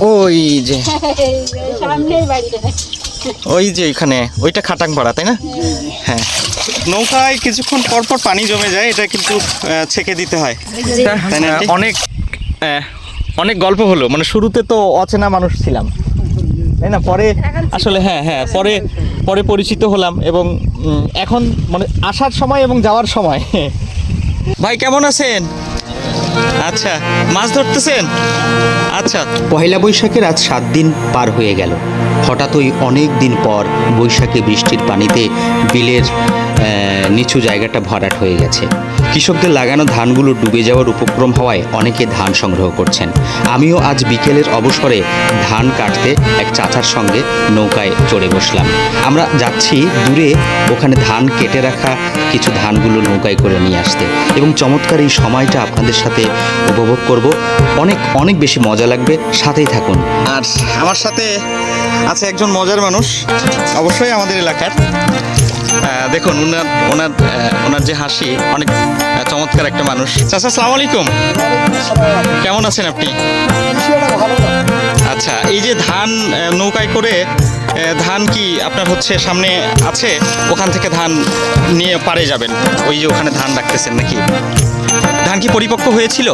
ওই যে। ওই যে এখানে ওইটা খাটাংপাড়া তাই না? হ্যাঁ। নৌকায় কিছুক্ষণ পর পর পানি জমে যায় এটা কিন্তু ছেঁকে দিতে হয়। না? অনেক অনেক গল্প হলো। মানে শুরুতে তো অচেনা মানুষ ছিলাম। তাই না? পরে আসলে হ্যাঁ হ্যাঁ পরে পরে পরিচিত হলাম এবং এখন মানে আসার সময় এবং যাওয়ার সময়। ভাই কেমন আছেন? আচ্ছা মাছ ধরতেছেন? আচ্ছা। পয়লা বৈশাখের আজ সাত দিন পার হয়ে গেল। হঠাৎই অনেক দিন পর বৈশাখে বৃষ্টির পানিতে বিলের নিচু জায়গাটা ভরাট হয়ে গেছে। কৃষকদের লাগানো ধানগুলো ডুবে যাওয়ার উপক্রম হওয়ায় অনেকে ধান সংগ্রহ করছেন। আমিও আজ বিকেলের অবসরে ধান কাটতে এক চাচার সঙ্গে নৌকায় চড়ে বসলাম। আমরা যাচ্ছি দূরে, ওখানে ধান কেটে রাখা কিছু ধানগুলো নৌকায় করে নিয়ে আসতে। এবং চমৎকার এই সময়টা আপনাদের সাথে উপভোগ করব। অনেক অনেক বেশি মজা লাগবে। সাথেই থাকুন। আর আমার সাথে আছে একজন মজার মানুষ, অবশ্যই আমাদের এলাকার। দেখুন ওনার ওনার ওনার যে হাসি, অনেক চমৎকার একটা মানুষ। চাচা আসসালামু আলাইকুম। কেমন আছেন আপনি? আচ্ছা এই যে ধান নৌকায় করে ধান কি আপনার হচ্ছে সামনে আছে? ওখান থেকে ধান নিয়ে পারে যাবেন। ওই যে ওখানে ধান রাখতেছেন নাকি? ধান কি পরিপক্ক হয়েছিল?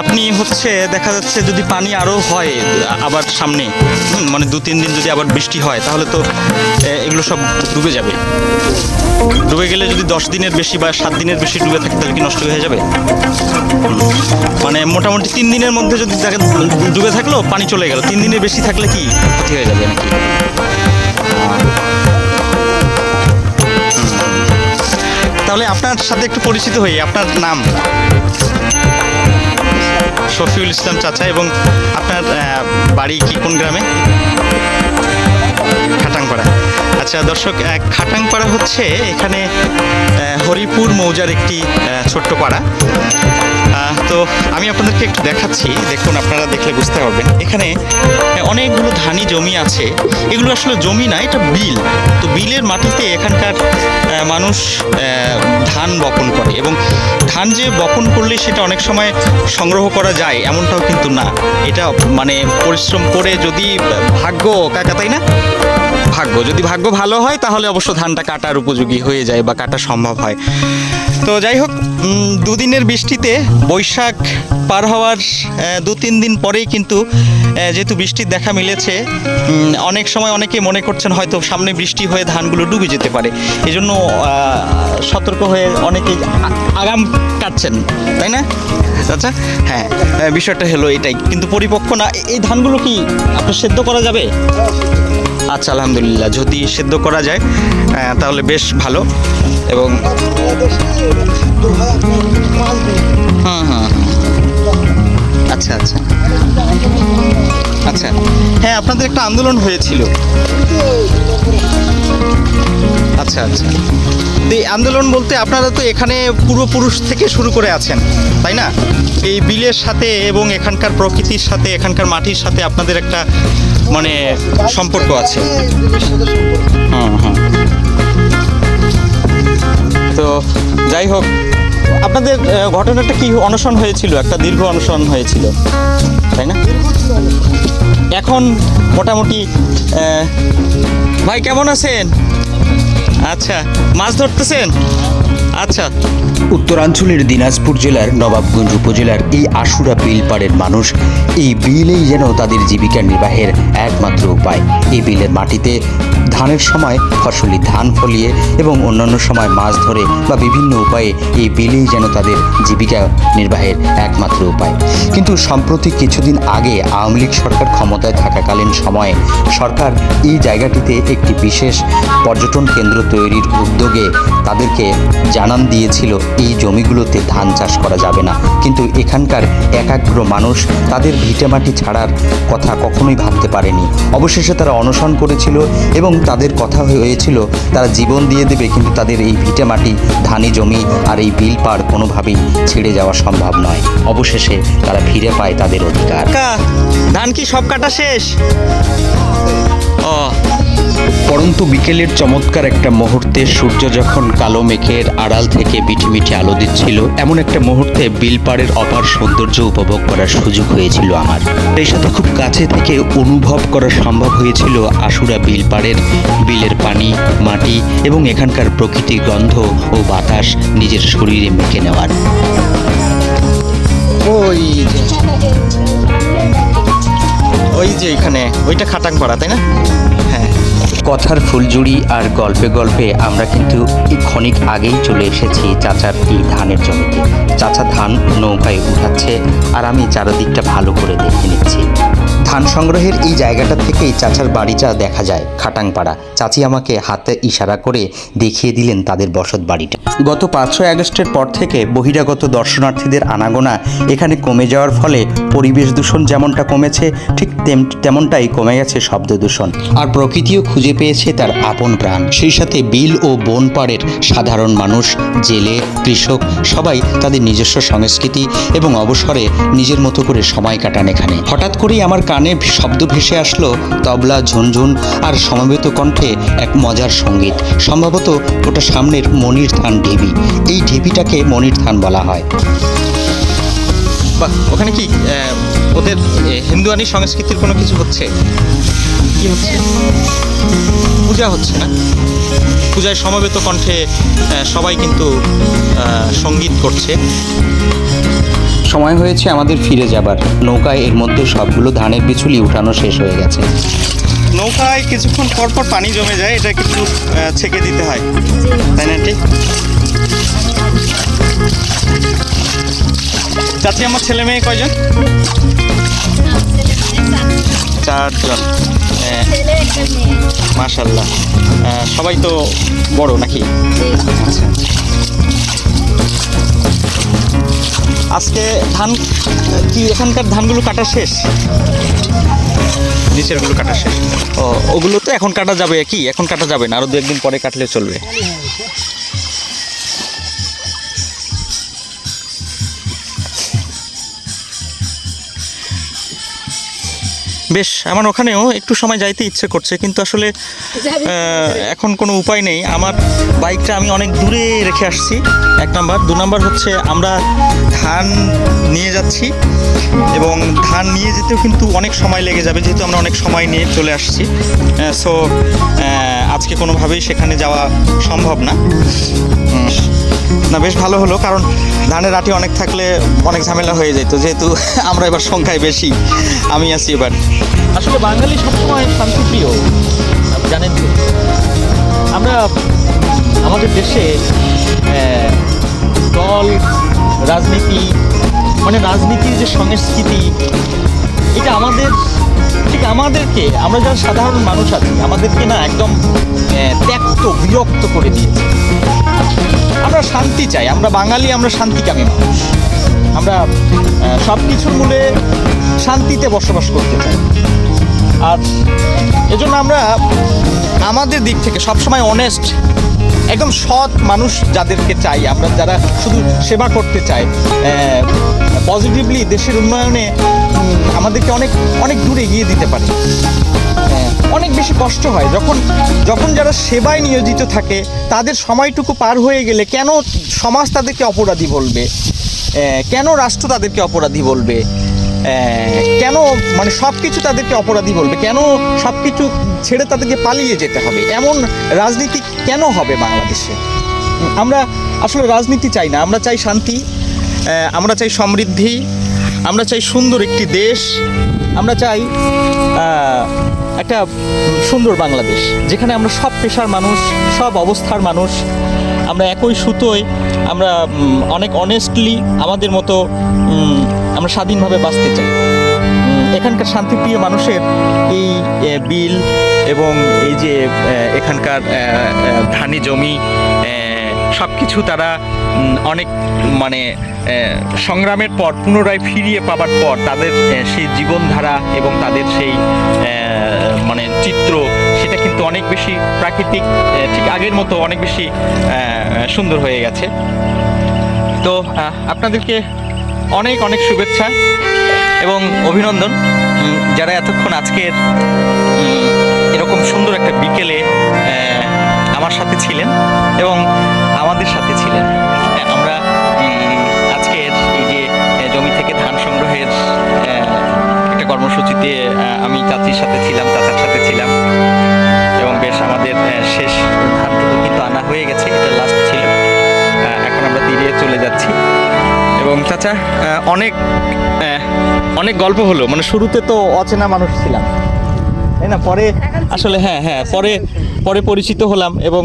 আপনি হচ্ছে দেখা যাচ্ছে যদি পানি আরও হয় আবার সামনে মানে দু তিন দিন যদি আবার বৃষ্টি হয়, তাহলে তো এগুলো সব ডুবে যাবে। ডুবে গেলে যদি দশ দিনের বেশি বা সাত দিনের বেশি ডুবে থাকে, তাহলে কি নষ্ট হয়ে যাবে? মানে মোটামুটি তিন দিনের মধ্যে যদি ডুবে থাকল, পানি চলে গেল, তিন দিনের বেশি থাকলে কি ক্ষতি হয়ে যাবে নাকি? তাহলে আপনার সাথে একটু পরিচিত হই, আপনার নাম? শফিউল ইসলাম চাচা এবং আপনার বাড়ি কি কোন গ্রামে? খাটাংপাড়া। আচ্ছা দর্শক খাটাংপাড়া হচ্ছে এখানে হরিপুর মৌজার একটি ছোট্ট পাড়া। তো আমি আপনাদেরকে একটু দেখাচ্ছি। দেখুন, আপনারা দেখলে বুঝতে পারবেন। এখানে অনেকগুলো ধানি জমি আছে। এগুলো আসলে জমি না, এটা বিল। তো বিলের মাটিতে এখানকার মানুষ ধান বপন করে এবং ধান যে বপন করলে সেটা অনেক সময় সংগ্রহ করা যায়, এমনটাও কিন্তু না। এটা মানে পরিশ্রম করে যদি ভাগ্য, কাকা, তাই না? ভাগ্য। যদি ভাগ্য ভালো হয়, তাহলে অবশ্য ধানটা কাটার উপযোগী হয়ে যায় বা কাটা সম্ভব হয়। তো যাই হোক দুদিনের বৃষ্টিতে বৈশাখ পার হওয়ার দু তিন দিন পরেই কিন্তু যেহেতু বৃষ্টির দেখা মিলেছে অনেক সময় অনেকে মনে করছেন হয়তো সামনে বৃষ্টি হয়ে ধানগুলো ডুবে যেতে পারে। এই জন্য সতর্ক হয়ে অনেকে আগাম কাটছেন, তাই না? আচ্ছা হ্যাঁ বিষয়টা হলো এটাই। কিন্তু পরিপক্ক না এই ধানগুলো কি আপনার সেদ্ধ করা যাবে? আচ্ছা আলহামদুলিল্লাহ। যদি সেদ্ধ করা যায় তাহলে বেশ ভালো। এবং আচ্ছা আচ্ছা। আচ্ছা। হ্যাঁ আপনাদের একটা আন্দোলন হয়েছিল। আচ্ছা আচ্ছা। এই আন্দোলন বলতে আপনারা তো এখানে পূর্বপুরুষ থেকে শুরু করে আছেন, তাই না? এই বিলের সাথে এবং এখানকার প্রকৃতির সাথে, এখানকার মাটির সাথে আপনাদের একটা মানে সম্পর্ক আছে। হুম হুম। তো যাই হোক, আপনাদের ঘটনাটা কি অনশন হয়েছিল? একটা দীর্ঘ অনশন হয়েছিল, তাই না? এখন মোটামুটি ভাই কেমন আছেন? আচ্ছা মাছ ধরতেছেন? আচ্ছা। উত্তরাঞ্চলের দিনাজপুর জেলার নবাবগঞ্জ উপজেলার এই আশুরা বিল পাড়ের মানুষ এই বিলেই যেন তাদের জীবিকা নির্বাহের একমাত্র উপায়। এই বিলের মাটিতে ধানের সময় ফসলি ধান ফলিয়ে এবং অন্যান্য সময় মাছ ধরে বা বিভিন্ন উপায়ে এই বিলেই যেন তাদের জীবিকা নির্বাহের একমাত্র উপায়। কিন্তু সম্প্রতি কিছুদিন আগে আওয়ামী লীগ সরকার ক্ষমতায় থাকাকালীন সময়ে সরকার এই জায়গাটিতে একটি বিশেষ পর্যটন কেন্দ্র তৈরির উদ্যোগে তাদেরকে জানান দিয়েছিল, এই জমিগুলোতে ধান চাষ করা যাবে না। কিন্তু এখানকার একাগ্র মানুষ তাদের ভিটেমাটি ছাড়ার কথা কখনোই ভাবতে পারেনি। অবশেষে তারা অনশন করেছিল এবং তাদের কথা হয়েছিল, তারা জীবন দিয়ে দেবে, কিন্তু তাদের এই ভিটেমাটি, ধানি জমি আর এই বিল পাড় কোনোভাবেই ছেড়ে যাওয়া সম্ভব নয়। অবশেষে তারা ফিরে পায় তাদের অধিকার। ধান কি সব কাটা শেষ? ও পরন্তু বিকেলের চমৎকার একটা মুহূর্তে সূর্য যখন কালো মেঘের আড়াল থেকে মিঠি মিঠি আলো দিচ্ছিল, এমন একটা মুহূর্তে বিলপাড়ের অপার সৌন্দর্য উপভোগ করার সুযোগ হয়েছিল আমার। এই সাথে খুব কাছে থেকে অনুভব করা সম্ভব হয়েছিল আশুরা বিলপাড়ের বিলের পানি, মাটি এবং এখানকার প্রকৃতির গন্ধ ও বাতাস নিজের শরীরে মেখে নেওয়ার। ওই যে ওই যে এখানে, ওইটা খাটাং পাড়া, তাই না? হ্যাঁ। কথার ফুলজুড়ি আর গল্পে গল্পে আমরা কিন্তু ক্ষণিক আগেই চলে এসেছি চাচার এই ধানের জমিতে। চাচা ধান নৌকায় উঠাচ্ছে আর আমি চারিদিকটা ভালো করে দেখে নিচ্ছি। ধান সংগ্রহের এই জায়গাটা থেকেই চাচার বাড়িটা দেখা যায়, খাটাংপাড়া। চাচি আমাকে হাতে ইশারা করে দেখিয়ে দিলেন তাদের বসত বাড়িটা। গত পাঁচশোই আগস্টের পর থেকে বহিরাগত দর্শনার্থীদের আনাগোনা এখানে কমে যাওয়ার ফলে পরিবেশ দূষণ যেমনটা কমেছে, ঠিক তেম- তেমনটাই কমে গেছে শব্দ দূষণ। আর প্রকৃতিও খুঁজে পেয়েছে তার আপন প্রাণ। সেই সাথে বিল ও বন পাড়ের সাধারণ মানুষ, জেলে, কৃষক, সবাই তাদের নিজস্ব সংস্কৃতি এবং অবসরে নিজের মতো করে সময় কাটান এখানে। হঠাৎ করেই আমার কানে শব্দ ভেসে আসলো তবলা ঝুনঝুন আর সমবেত কণ্ঠে এক মজার সংগীত। সম্ভবত ওটা সামনের মনির থান ঢিবি। এই ঢিবিটাকে মনির থান বলা হয়। বাহ ওখানে কি ওদের হিন্দুয়ানি সংস্কৃতির কোনো কিছু হচ্ছে? কি হচ্ছে? পূজা হচ্ছে না? পূজায় সমবেত কণ্ঠে সবাই কিন্তু সংগীত করছে। সময় হয়েছে আমাদের ফিরে যাবার। নৌকায় এর মধ্যে সবগুলো ধানের পিছুলি উঠানো শেষ হয়ে গেছে। নৌকায় কিছুক্ষণ পর পর পানি জমে যায় এটা কিন্তু ছেঁকে দিতে হয়। তাই না ঠিক চাচি আমার ছেলে মেয়ে কয়জন? চারজন। মেয়ে। মাশাল্লাহ সবাই তো বড় নাকি? আচ্ছা ধান কি এখানকার ধানগুলো কাটা শেষ? নিচেরগুলো কাটা শেষ। ও ওগুলো তো এখন কাটা যাবে কি? এখন কাটা যাবে না আরও দু একদিন পরে কাটলে চলবে। বেশ আমার ওখানেও একটু সময় যাইতে ইচ্ছে করছে কিন্তু আসলে এখন কোনো উপায় নেই। আমার বাইকটা আমি অনেক দূরে রেখে আসছি এক নাম্বার। দু নাম্বার হচ্ছে আমরা ধান নিয়ে যাচ্ছি এবং ধান নিয়ে যেতেও কিন্তু অনেক সময় লেগে যাবে যেহেতু আমরা অনেক সময় নিয়ে চলে আসছি। সো আজকে কোনোভাবেই সেখানে যাওয়া সম্ভব না। না বেশ ভালো হলো কারণ ধানের আটি অনেক থাকলে অনেক ঝামেলা হয়ে যেত যেহেতু আমরা এবার সংখ্যায় বেশি আমি আছি এবার। আসলে বাঙালি সবসময় শান্তিপ্রিয় জানেন তো। আমরা আমাদের দেশে দল, রাজনীতি মানে রাজনীতির যে সংস্কৃতি, এটা আমাদের, ঠিক আমাদেরকে, আমরা যারা সাধারণ মানুষ আছি, আমাদেরকে না একদম ত্যক্ত, বিরক্ত করে দিয়েছে। আমরা শান্তি চাই, আমরা বাঙালি, আমরা শান্তিকামী মানুষ। আমরা সব কিছুর মূলে শান্তিতে বসবাস করতে চাই। আর এজন্য আমরা আমাদের দিক থেকে সবসময় অনেস্ট একদম সৎ মানুষ যাদেরকে চাই। আমরা যারা শুধু সেবা করতে চাই পজিটিভলি দেশের উন্নয়নে আমাদেরকে অনেক অনেক দূরে এগিয়ে দিতে পারে। অনেক বেশি কষ্ট হয়। যখন যখন যারা সেবায় নিয়োজিত থাকে, তাদের সময়টুকু পার হয়ে গেলে কেন সমাজ তাদেরকে অপরাধী বলবে? কেন রাষ্ট্র তাদেরকে অপরাধী বলবে? কেন মানে সব কিছু তাদেরকে অপরাধী বলবে? কেন সব কিছু ছেড়ে তাদেরকে পালিয়ে যেতে হবে? এমন রাজনীতি কেন হবে বাংলাদেশে? আমরা আসলে রাজনীতি চাই না। আমরা চাই শান্তি আমরা চাই সমৃদ্ধি, আমরা চাই সুন্দর একটি দেশ, আমরা চাই একটা সুন্দর বাংলাদেশ, যেখানে আমরা সব পেশার মানুষ, সব অবস্থার মানুষ আমরা একই সুতোয় আমরা অনেক অনেস্টলি আমাদের মতো আমরা স্বাধীনভাবে বাঁচতে চাই। এখানকার শান্তিপ্রিয় মানুষের এই বিল এবং এই যে এখানকার ধানি জমি সব কিছু তারা অনেক মানে সংগ্রামের পর, পুনরায় ফিরিয়ে পাবার পর তাদের সেই জীবনধারা এবং তাদের সেই অনেক বেশি প্রাকৃতিক ঠিক আগের মতো অনেক বেশি সুন্দর হয়ে গেছে। তো আপনাদেরকে অনেক অনেক শুভেচ্ছা এবং অভিনন্দন। যারা এতক্ষণ আজকের এরকম সুন্দর একটা বিকেলে আমার সাথে ছিলেন এবং আমাদের সাথে ছিলেন। আমরা আজকের এই যে জমি থেকে ধান সংগ্রহের একটা কর্মসূচিতে আমি চাচির সাথে ছিলাম, চাচার সাথে ছিলাম। আমাদের শেষ ধানটুকু কিন্তু আনা হয়ে গেছে, এটা লাস্ট ছিল। এখন আমরা তীরে চলে যাচ্ছি। এবং চাচা অনেক অনেক গল্প হলো। মানে শুরুতে তো অচেনা মানুষ ছিলাম। তাই না? পরে আসলে হ্যাঁ হ্যাঁ পরে পরে পরিচিত হলাম এবং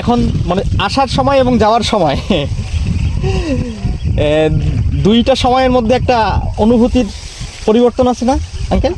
এখন মানে আসার সময় এবং যাওয়ার সময়। দুইটা সময়ের মধ্যে একটা অনুভূতির পরিবর্তন আছে না, আঙ্কেল?